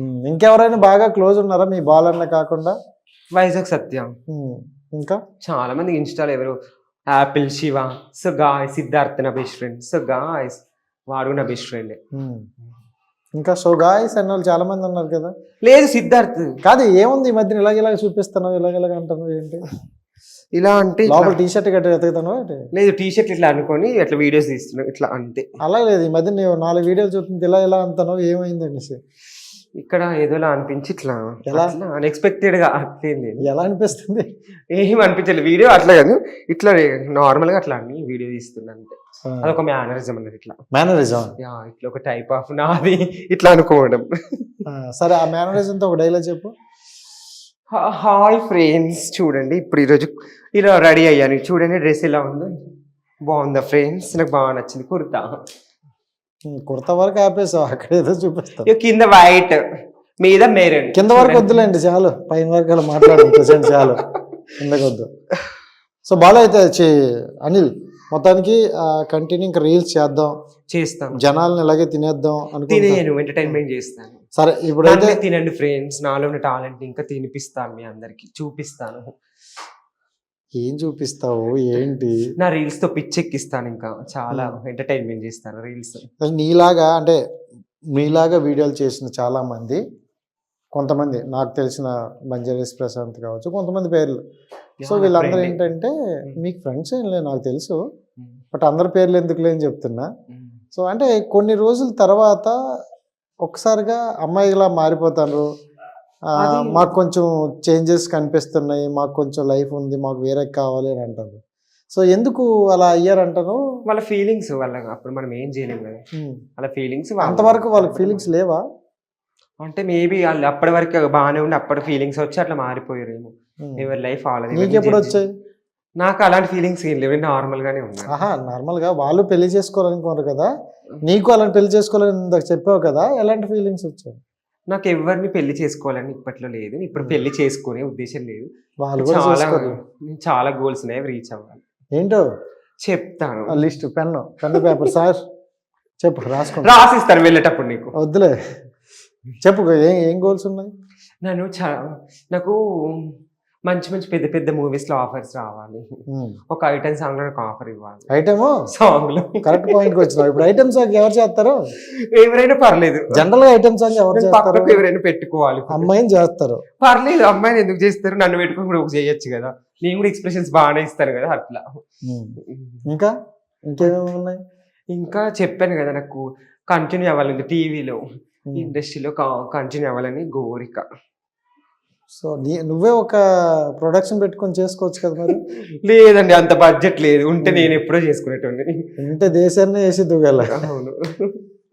ఇంకెవరైనా బాగా క్లోజ్ ఉన్నారా? మీ బాల్ అన్న కాకుండా? వైజాగ్ సత్య. ఇంకా? చాలా మంది ఇన్స్టాలో ఎవరు? Apple Shiva. So guy Siddharth నా బెస్ట్ ఫ్రెండ్ సో గాయస్ వాడు నా బెస్ట్ ఫ్రెండ్. ఇంకా? సో గాయస్ అన్న వాళ్ళు చాలా మంది ఉన్నారు కదా? లేదు సిద్ధార్థ్. కాదు ఏముంది ఈ మధ్యన ఇలాగ ఇలాగ చూపిస్తున్నావు ఇలాగ ఇలాగ అంటున్నావు ఏంటి? ఇలా అంటే ఇట్లా- లోపల టీ షర్ట్ గట్టి వెతుకుతాను ఏంటి? లేదు టీ షర్ట్ ఇట్లా అనుకొని అట్లా వీడియోస్ తీస్తున్నావు ఇట్లా అంతే. అలా లేదు ఈ మధ్య నేను నాలుగు వీడియోలు చూస్తుంది ఇలా ఇలా అంటున్నావు ఏమైంది అనేసి. ఇక్కడ ఏదోలా అనిపించి ఇట్లా ఎలా? అన్ఎక్స్పెక్టెడ్గా అట్లేం లేదు ఎలా అనిపిస్తుంది? ఏం అనిపించలేదు. వీడియో అట్లా కాదు. ఇట్లా నార్మల్గా అట్లా అన్ని వీడియో తీస్తున్నా అంతే. అదొక మేనరిజం అన్నది ఇట్లా. మేనరిజం ఇట్లా ఒక టైప్ ఆఫ్ నాది. ఇట్లా అనుకోవడం. సరే ఆ మేనరిజంతో ఒక డైలాగ్ చెప్పు. Hi friends. చూడండి ఇప్పుడు ఈరోజు ఇలా రెడీ అయ్యాను. చూడండి డ్రెస్ ఎలా ఉందో. బాగుందా ఫ్రెండ్స్? నాకు బాగా నచ్చింది కుర్తా. కుర్తా వరకు ఆపేసావు అక్కడ ఏదో చూపిస్తావు కింద వైట్ మీద మెరూన్. కింద వరకు వద్దులేండి చాలు. పైన వరకు అలా మాట్లాడు ప్రజెంట్ చాలు. కిందకి వద్దు. సో బాగా అయితే అనిల్ మొత్తానికి కంటిన్యూ ఇంకా రీల్స్ చేద్దాం. చేస్తాం. జనాలను ఇలాగే తినేద్దాం అనుకుంటా తినేయను ఎంటర్టైన్మెంట్ చేస్తాను. సరే ఇప్పుడైతే తినండి ఫ్రెండ్స్ నాలో ఉన్న టాలెంట్ ఇంకా తినిపిస్తాను మీ అందరికి. చూపిస్తాను. ఏం చూపిస్తావు? ఏంటి? నా రీల్స్తో పిచ్చెక్కిస్తాను ఇంకా. చాలా ఎంటర్టైన్మెంట్ చేస్తాను రీల్స్ నీలాగా అంటే మీలాగా వీడియోలు చేసిన చాలా మంది కొంతమంది నాకు తెలిసిన బంజారీస్ ప్రశాంత్ కావచ్చు కొంతమంది పేర్లు. సో వీళ్ళందరూ ఏంటంటే మీకు ఫ్రెండ్స్ ఏం లేదు నాకు తెలుసు. బట్ అందరి పేర్లు ఎందుకు లేని చెప్తున్నా. సో అంటే కొన్ని రోజుల తర్వాత ఒకసారిగా అమ్మాయిలా మారిపోతారు. అది- మాకు కొంచెం చేంజెస్ కనిపిస్తున్నాయి మాకు కొంచెం లైఫ్ ఉంది మాకు వేరే కావాలి అని అంటారు. సో ఎందుకు అలా అయ్యారంటారు? వాళ్ళ ఫీలింగ్స్ వాళ్ళ అప్పుడు మనం ఏం చేయలేము కదా. వాళ్ళ ఫీలింగ్స్ అంతవరకు వాళ్ళకి ఫీలింగ్స్ లేవా? అంటే మేబీ వాళ్ళు అప్పటి వరకు బాగానే ఉండి అప్పటి ఫీలింగ్స్ వచ్చి అట్లా మారిపోయారేమో. Hmm. ఎవరి లైఫ్ నీకు ఎప్పుడు వచ్చాయి? నాకు అలాంటి ఫీలింగ్స్ ఏం లేవు. నార్మల్ గానే ఉన్నా. ఆహా నార్మల్గా వాళ్ళు పెళ్ళి చేసుకోవాలనుకోరు కదా. నీకు అలాంటి పెళ్ళి చేసుకోవాలని చెప్పావు కదా ఎలాంటి ఫీలింగ్స్ వచ్చాయి? నాకు ఎవరిని పెళ్ళి చేసుకోవాలని ఇప్పట్లో లేదు. ఇప్పుడు. పెళ్ళి చేసుకునే ఉద్దేశం లేదు. వాళ్ళు కూడా చాలా నేను చాలా గోల్స్ ఉన్నాయి రీచ్ అవ్వాలి. ఏంటో? చెప్తాను. ఆ list pen pen paper sir. చెప్పు రాసుకో రాసిస్తాను వెళ్ళేటప్పుడు నీకు. వద్దులే. చెప్పు ఏం ఏం గోల్స్ ఉన్నాయి? నన్ను చా- నాకు మంచి మంచి పెద్ద పెద్ద మూవీస్లో ఆఫర్స్ రావాలి. ఒక ఐటమ్ సాంగ్లో ఆఫర్ ఇవ్వాలి. ఐటమ్? సాంగ్లో కరెక్ట్ పాయింట్ వచ్చినావు. ఇప్పుడు ఐటమ్ సాంగ్ ఎవరు చేస్తారు? ఎవరైనా పర్లేదు. జనరల్గా ఐటమ్ సాంగ్ ఎవరు చేస్తారు? ఎవరైనా పెట్టుకోవాలి. అమ్మాయిని చేస్తారు. పర్లేదు అమ్మాయిని ఎందుకు చేస్తారు? నన్ను పెట్టుకుని కూడా ఒక చేయొచ్చు కదా. నేను కూడా ఎక్స్ప్రెషన్స్ బాగానే ఇస్తాను కదా అట్లా. ఉమ్. ఇంకా? ఇంకేమేమి ఉన్నాయి ఇంకా చెప్పాను కదా నాకు కంటిన్యూ అవ్వాలని టీవీలో ఉమ్. ఇండస్ట్రీలో కంటిన్యూ అవ్వాలని కోరిక సో నీ నువ్వే ఒక ప్రొడక్షన్ పెట్టుకొని చేసుకోవచ్చు కదా మరి? లేదండి అంత బడ్జెట్ లేదు. ఉంటే నేను ఎప్పుడో చేసుకునేటోని ఉంటే దేశాన్ని వేసి దువ్వాల అవును.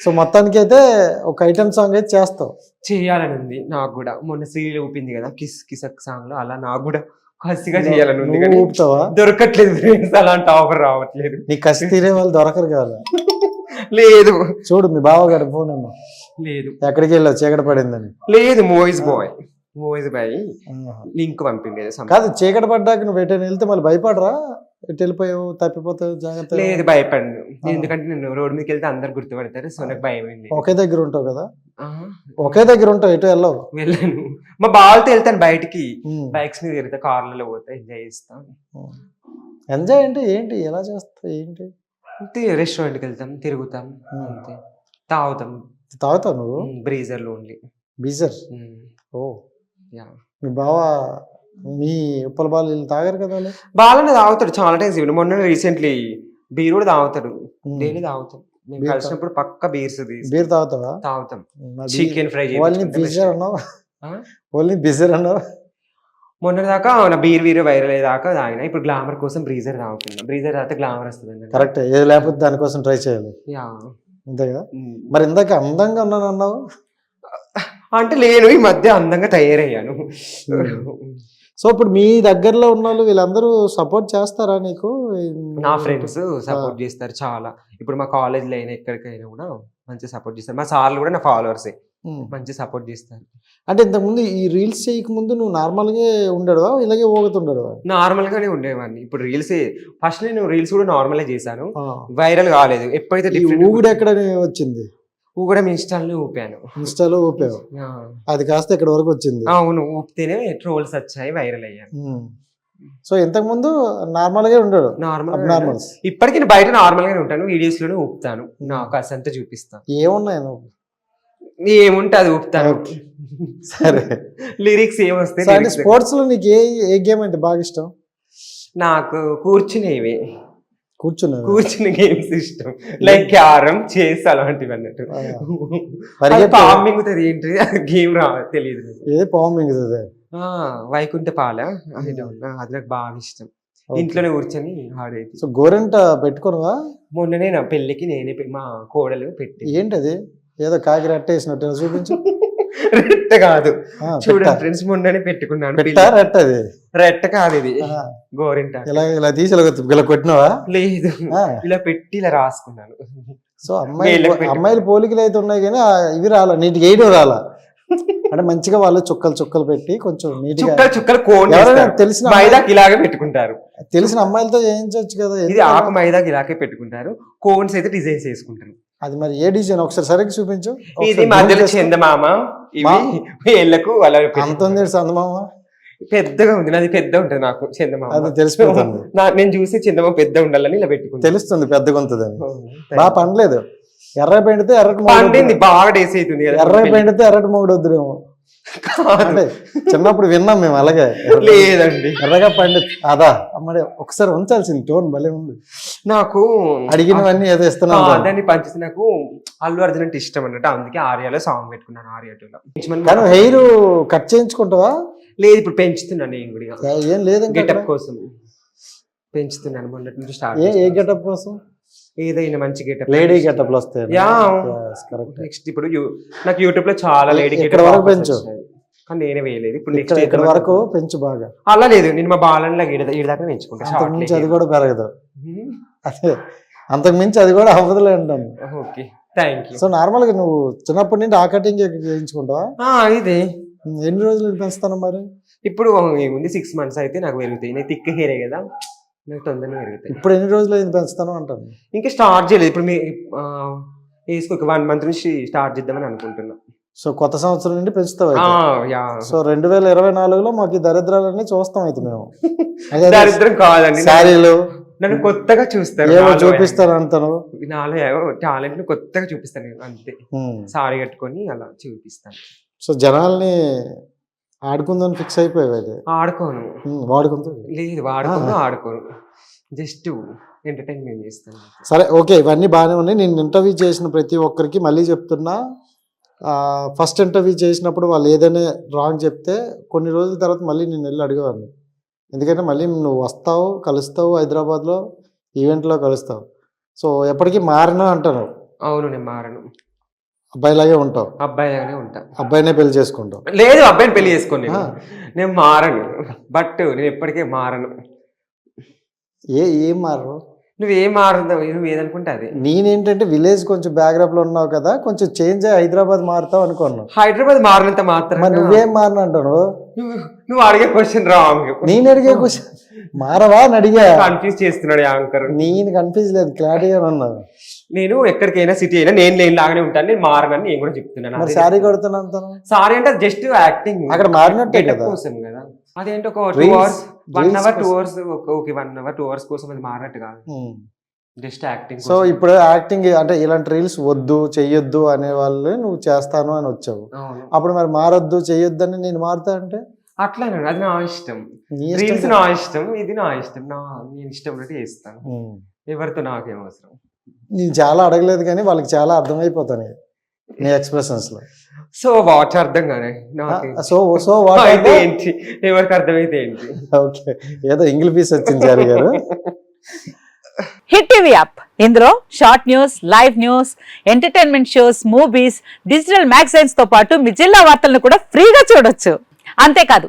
సో మొత్తానికి అయితే ఒక ఐటమ్ సాంగ్ అయితే చేస్తావు. చేయాలని ఉంది నాకు కూడా. మొన్న సీరియల్ ఊపింది కదా కిస్ కిసక్ సాంగ్లో. అలా నాకు కూడా కసిగా చేయాలని ఉంది నువ్వు ఊపుతావా? దొరకట్లేదు ఫ్రెండ్స్ అలాంటి ఆఫర్ రావట్లేదు. నీ కసి తీరే వాళ్ళు దొరకరు కదా. లేదు. చూడు మీ బావగారు ఫోన్ ఏమో లేదు. ఎక్కడికి వెళ్ళావు? చీకటి పడిందని. లేదు మూవీస్ బాయ్ మూవీస్ ఆహా. Link something. కాదు చీకటి పడ్డాక నువ్వు ఎటైనా వెళ్తే మళ్ళీ భయపడరా? ఎటు వెళ్ళిపోయావు? తప్పిపోతావు జాగ్రత్త లేదు భయపడను. ఎందుకంటే నేను రోడ్ మీదకి వెళ్తే అందరు గుర్తుపడతారు సో నాకు భయం ఒకే దగ్గర ఉంటావు కదా? ఒకే దగ్గర ఉంటావు ఎటు వెళ్ళవు? వెళ్ళను. మా బావలతో వెళ్తాను బయటికి. బైక్స్ మీద తిరుగుతా కార్లలో పోతా ఎంజాయ్ చేస్తాం. ఎంజాయ్ అంటే ఏంటి? ఎలా చేస్తావు ఏంటి? అంతే రెస్టారెంట్కి వెళ్తాం తిరుగుతాం. అంతే. తాగుతాం. తాగుతావు నువ్వు? బ్రీజర్లో ఓన్లీ. బీజర్ ఓ. మీ బావ మీ ఉప్పల బాలు తాగారు కదా? బాగానే తాగుతాడు చాలా టైమ్స్ ఇవ్వండి మొన్న రీసెంట్లీ బీర్ కూడా తాగుతాడు. డైలీ తాగుతాం. మేము కలిసినప్పుడు పక్క బీర్స్ బీర్ తాగుతావా? తాగుతాం. చికెన్ ఫ్రై ఓన్లీ బీజర్ అన్నావు? ఓన్లీ బీజర్ అన్నావు? మొన్న దాకా నా బీర్ వీరు వైరల్ అయ్యేదాకా తాగిన. ఇప్పుడు గ్లామర్ కోసం బ్రీజర్ తాగుతున్నా. బ్రీజర్ తాగితే గ్లామర్ వస్తుంది కరెక్ట్ ఏది లేకపోతే దానికోసం ట్రై చేయాలి. అంతే కదా. మరి ఇందాక అందంగా ఉన్నాను అన్నావు అంటే నేను ఈ మధ్య అందంగా తయారయ్యాను. సో ఇప్పుడు మీ దగ్గరలో ఉన్న వాళ్ళు వీళ్ళందరూ సపోర్ట్ చేస్తారా నీకు? నా ఫ్రెండ్స్ సపోర్ట్ చేస్తారు చాలా. ఇప్పుడు మా కాలేజ్లో అయినా ఎక్కడికైనా కూడా మంచి సపోర్ట్ చేస్తారు. మా సార్లు కూడా నా ఫాలోవర్సే. మంచి సపోర్ట్ చేస్తారు. అంటే ఇంతకుముందు ఈ రీల్స్ చేయక ముందు నువ్వు నార్మల్గా ఉండడువా ఇలాగే ఊగుతుండడువా నార్మల్ గానే ఉండేవాడిని. ఇప్పుడు రీల్స్ ఫస్ట్ నేను రీల్స్ కూడా నార్మల్ చేశాను. వైరల్ కాలేదు. ఎప్పుడైతే ఊగుడు ఎక్కడ వచ్చింది? ఊగడం ఇన్స్టాల్ని ఊపాను. ఇన్స్టాలో ఊపావు? అది కాస్త ఇక్కడ వరకు వచ్చింది. అవును. ఊపితేనే ట్రోల్స్ వచ్చాయి వైరల్ అయ్యాను. సో ఇంతకు ముందు నార్మల్గా ఉండడు నార్మల్ అబ్నార్మల్స్ ఇప్పటికి నేను బయట నార్మల్ గానే ఉంటాను వీడియోస్లోనే ఊపుతాను. నాకు అసంత చూపిస్తాను. ఏమున్నాయి నువ్వు? ఏముంటే అది ఊపుతాను. సరే. లిరిక్స్ ఏమొస్తే సో అంటే స్పోర్ట్స్లో నీకు ఏ ఏ గేమ్ అంటే బాగా ఇష్టం? నాకు కూర్చునేవి. కూర్చున్నావు కూర్చుని గేమ్స్ ఇష్టం. లైక్ క్యారమ్ చేస్ అలాంటివి అన్నట్టు. పాము మింగుతుంది ఏంటి? గేమ్ రా తెలియదు ఏ పాము మింగుతుంది వైకుంఠ పాల. అది నాకు బాగా ఇష్టం. ఇంట్లోనే కూర్చొని ఆడేది. సో గోరెంట పెట్టుకున్నావా? మొన్ననే నా పెళ్ళికి నేనే మా కోడలు పెట్టి ఏంటది? ఏదో కాకి రెట్టేసినట్టు చూపించు. రెట్ట కాదు. చూడండి. ఫ్రెండ్స్ మొన్ననే పెట్టుకున్నాను. రెట్ట అది. రెట్ట కాదు ఇది. గోరింట. ఇలా ఇలా తీసి ఇలా కొట్టి- ఇలా కొట్టినావా? లేదు. ఇలా పెట్టి ఇలా రాసుకున్నాను. సో అమ్మాయి వేళ్ళకి పెట్టుకో. అమ్మాయిల పోలికలు అయితే ఉన్నాయి కానీ ఇవి రాలా నీటికి వేయడం రాలా. అంటే మంచిగా వాళ్ళు చుక్కలు చుక్కలు పెట్టి కొంచెం నీట్గా చుక్కలు. తెలిసిన మైదాకి ఇలాగే పెట్టుకుంటారు. తెలిసిన అమ్మాయిలతో చేయించవచ్చు కదా ఇది ఆకు? మైదాకి ఇలాగే పెట్టుకుంటారు. కోన్స్ అయితే డిజైన్స్ వేసుకుంటారు. అది మరి ఏ డిజైన్? ఒకసారి సరిగ్గా చూపించు. ఇది మధ్యలో. చందమామ. ఇవి అలా అంత పెట్టుకుంటారు. ఉంది చందమామ? పెద్దగా ఉంది. నాది పెద్ద ఉంటది నాకు చందమామ. అది తెలిసిపోతుంది. నేను చూసి చందమామ పెద్ద ఉండాలని ఇలా పెట్టుకుంటాను తెలుస్తుంది పెద్దగా ఉంటుంది అని బాగా పండలేదు. ఎర్ర పెండితే ఎర్రటి పండింది బాగా డేస్ అవుతుంది ఎర్ర పెండితే ఎర్రటి మొగుడు వద్దురేమో చిన్నప్పుడు విన్నాం మేము అలాగే. లేదండి. ఎర్రగా పండి అదా? అమ్మడే ఒకసారి ఉంచాల్సింది టోన్ భలే ఉంది. నాకు అడిగినవన్నీ ఏదో ఇస్తున్నాం దాన్ని పంచితే నాకు అల్లు అర్జున్ అంటే ఇష్టం అన్నట్టు. అందుకే ఆర్యాలో సాంగ్ పెట్టుకున్నాను ఆర్యా టూలో. హెయిర్ కట్ చేయించుకుంటావా? లేదు ఇప్పుడు పెంచుతున్నాను నేను కూడా. ఏ- లేదు గెటప్. కోసం. పెంచుతున్నాను మొన్నటి నుంచి స్టార్ట్ ఏ గెటప్ కోసం? ఏదైనా మంచి getup lady yeah. Correct next ఇప్పుడు నాకు యూట్యూబ్లో చాలా లేడీ వరకు పెంచు. కానీ నేనే వేయలేదు. ఇప్పుడు నెక్స్ట్ ఇక్కడ వరకు పెంచు బాగా. అలా లేదు. నేను మా బాలన్లా ఈడ ఈడ దాకా పెంచుకుంటా. అంతకు మించి అది కూడా పెరగదు. అదే. అంతకు మించి అది కూడా అవ్వదులే అంటాను. ఓకే థ్యాంక్ యూ సో నార్మల్గా నువ్వు చిన్నప్పటి నుండి ఆ కటింగ్ చేయించుకుంటావా? ఇదే. ఎన్ని రోజులు పెంచుతాను మరి? ఇప్పుడు ఏముంది? సిక్స్ మంత్స్ అయితే నాకు పెరుగుతాయి. నేను తిక్క హెయిరే కదా. నాకు తొందరగా పెరుగుతాయి. ఇప్పుడు ఎన్ని రోజులు అయింది పెంచుతాను అంటాను? ఇంకా స్టార్ట్ చేయలేదు. ఇప్పుడు మీ ఆ, వేసుకో ఒక వన్ మంత్ నుంచి స్టార్ట్ చేద్దామని అనుకుంటున్నా. సో కొత్త సంవత్సరం నుండి పెంచుతావు ఆ. యా. సో రెండు వేల ఇరవై నాలుగులో మాకు ఈ దరిద్రాలన్నీ చూస్తాం అయితే మేము. అదే అదే. దరిద్రం కాదండి. శారీలు. నన్ను కొత్తగా చూస్తారు. ఏవో నాలో చూపిస్తారు అంటాను. నాలో ఏవో టాలెంట్ని కొత్తగా చూపిస్తాను నేను అంతే. సారీ కట్టుకొని అలా చూపిస్తాను. సో జనాల్ని ఆడుకుందని ఫిక్స్ అయిపోయావు ఆడుకోను. ఉమ్, వాడుకుంటూ లేదు వాడుకోను ఆడుకోను. జస్ట్ ఎంటర్టైన్మెంట్ చేస్తాను. సరే ఓకే ఇవన్నీ బాగానే ఉన్నాయి. నేను ఇంటర్వ్యూ చేసిన ప్రతి ఒక్కరికి మళ్ళీ చెప్తున్నా. ఫస్ట్ ఇంటర్వ్యూ చేసినప్పుడు వాళ్ళు ఏదైనా రాంగ్ చెప్తే కొన్ని రోజుల తర్వాత మళ్ళీ నేను వెళ్ళి అడిగేవాడిని. ఎందుకంటే మళ్ళీ నువ్వు వస్తావు కలుస్తావు హైదరాబాద్లో ఈవెంట్లో కలుస్తావు. సో ఎప్పటికీ మారినా అంటాను అవును నేను మారను. అబ్బాయిలాగే ఉంటావు. అబ్బాయి లాగానే ఉంటా. అబ్బాయినే పెళ్ళి చేసుకుంటావు. లేదు అబ్బాయిని పెళ్ళి చేసుకోను నేను. మారను. బట్ నేను ఎప్పటికీ మారను. ఏ ఏం మారు నువ్వేం మారుతావు నువ్వు ఏదనుకుంటే అది. నేనేంటంటే విలేజ్ కొంచెం బ్యాక్గ్రౌండ్లో ఉన్నావు కదా కొంచెం చేంజ్ అయ్యి హైదరాబాద్ మారుతావు అనుకున్నాను. హైదరాబాద్ మారినంత మాత్రం నువ్వేం మారిన అంటాను నువ్వు నువ్వు అడిగే క్వశ్చన్ రాంగ్ నేను అడిగే క్వశ్చన్ మారవా అని అడిగా? కన్ఫ్యూజ్ చేస్తున్నాడు యాంకర్ నేను కన్ఫ్యూజ్ లేదు క్లారిటీగా ఉన్నాను. నేను ఎక్కడికైనా సిటీ అయినా నేను లేని లాగానే ఉంటాను. నేను మారనని నేను కూడా చెప్తున్నాను. మరి అదే శారీ చెప్తున్నా. కొడుతున్నా అంటాను సారీ అంటే జస్ట్ యాక్టింగ్. అక్కడ మారినట్టే కోసం కదా. అదేంటి ఒక two hours one hour two. Hours okay one hour two hours కోసం అది మారినట్టు కాదు. జస్ట్ యాక్టింగ్ సో ఇప్పుడు యాక్టింగ్ అంటే ఇలాంటి రీల్స్ వద్దు చెయ్యొద్దు అనే వాళ్ళు నువ్వు చేస్తాను అని వచ్చావు. అప్పుడు మరి మారొద్దు చెయ్యొద్దు అని నేను మారుతా అంటే? అట్లానే అది నా ఇష్టం. రీల్స్ నా ఇష్టం. ఇది నా ఇష్టం. నా నేను ఇష్టం ఉన్నట్టు చేస్తాను. ఉమ్. ఎవరితో నాకేం అవసరం? నేను చాలా అడగలేదు కానీ వాళ్ళకి చాలా అర్థమైపోతాను నీ ఎక్స్ప్రెషన్స్లో. సో వాచ్ అర్థం కానీ సో సో వాట్ అయితే ఏంటి? ఎవరికి అర్థమైతే ఏంటి? ఓకే. ఏదో ఇంగ్లీష్ పీస్ వచ్చింది Chari garu. Hit TV app. ఇందులో short news live news entertainment shows movies digital మ్యాగజైన్స్తో పాటు మీ జిల్లా వార్తలను కూడా ఫ్రీగా చూడొచ్చు. అంతేకాదు